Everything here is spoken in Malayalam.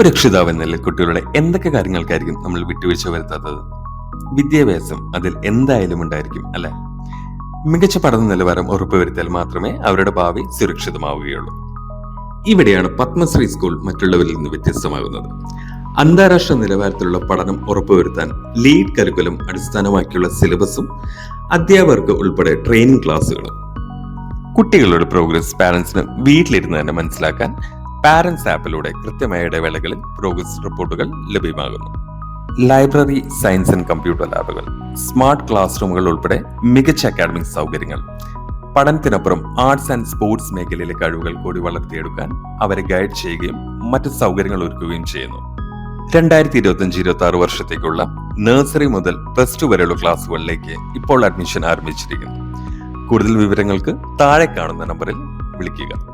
ഒരു രക്ഷിതാവ് എന്നല്ല കുട്ടികളുടെ എന്തൊക്കെ കാര്യങ്ങൾക്കായിരിക്കും നമ്മൾ വിട്ടുവീഴ്ച വരുത്താത്തത്? വിദ്യാഭ്യാസം അതിൽ എന്തായാലും ഉണ്ടായിരിക്കും അല്ലെ? മികച്ച പഠന നിലവാരം ഉറപ്പുവരുത്തിയാൽ മാത്രമേ അവരുടെ ഭാവി സുരക്ഷിതമാവുകയുള്ളൂ. ഇവിടെയാണ് പത്മശ്രീ സ്കൂൾ മറ്റുള്ളവരിൽ നിന്ന് വ്യത്യസ്തമാകുന്നത്. അന്താരാഷ്ട്ര നിലവാരത്തിലുള്ള പഠനം ഉറപ്പുവരുത്താൻ ലീഡ് കരിക്കുലം അടിസ്ഥാനമാക്കിയുള്ള സിലബസും അധ്യാപകർക്ക് ഉൾപ്പെടെ ട്രെയിനിങ് ക്ലാസ്സുകളും. കുട്ടികളുടെ പ്രോഗ്രസ് പാരന്റ്സിന് വീട്ടിലിരുന്ന് തന്നെ മനസ്സിലാക്കാൻ പാരന്റ്സ് ആപ്പിലൂടെ കൃത്യമായ ഇടവേളകളിൽ പ്രോഗ്രസ് റിപ്പോർട്ടുകൾ ലഭ്യമാകുന്നു. ലൈബ്രറി സയൻസ് ആൻഡ് കമ്പ്യൂട്ടർ ലാബുകൾ സ്മാർട്ട് ക്ലാസ് റൂമുകൾ ഉൾപ്പെടെ മികച്ച അക്കാഡമിക് സൗകര്യങ്ങൾ പഠനത്തിനപ്പുറം ആർട്സ് ആൻഡ് സ്പോർട്സ് മേഖലയിലെ കഴിവുകൾ കൂടി വളർത്തിയെടുക്കാൻ അവരെ ഗൈഡ് ചെയ്യുകയും മറ്റ് സൗകര്യങ്ങൾ ഒരുക്കുകയും ചെയ്യുന്നു. രണ്ടായിരത്തി ഇരുപത്തി അഞ്ച് ഇരുപത്തി ആറ് വർഷത്തേക്കുള്ള നഴ്സറി മുതൽ പ്ലസ് ടു വരെയുള്ള ക്ലാസ്സുകളിലേക്ക് ഇപ്പോൾ അഡ്മിഷൻ ആരംഭിച്ചിരിക്കുന്നു. കൂടുതൽ വിവരങ്ങൾക്ക് താഴെ കാണുന്ന നമ്പറിൽ വിളിക്കുക.